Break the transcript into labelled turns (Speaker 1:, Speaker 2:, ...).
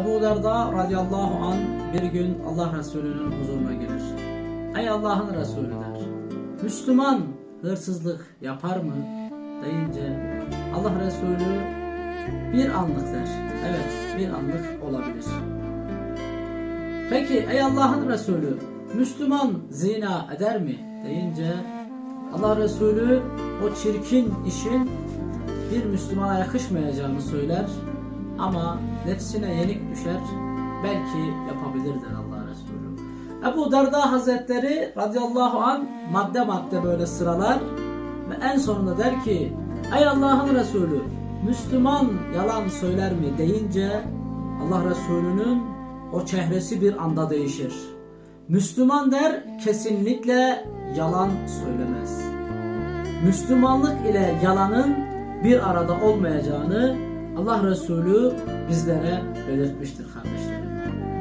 Speaker 1: Ebu Derda radıyallahu an bir gün Allah Resulü'nün huzuruna gelir. Ey Allah'ın Resulü der. Müslüman hırsızlık yapar mı? Deyince Allah Resulü bir anlık der. Evet bir anlık olabilir. Peki ey Allah'ın Resulü Müslüman zina eder mi? Deyince Allah Resulü o çirkin işin bir Müslümana yakışmayacağını söyler ama nefsine yenik düşer belki yapabilir der Allah Resulü. Ebu Derda Hazretleri radıyallahu an madde madde böyle sıralar ve en sonunda der ki Ey Allah'ın Resulü Müslüman yalan söyler mi deyince Allah Resulü'nün o çehresi bir anda değişir. Müslüman der kesinlikle yalan söylemez. Müslümanlık ile yalanın bir arada olmayacağını Allah Resulü bizlere belirtmiştir kardeşlerim.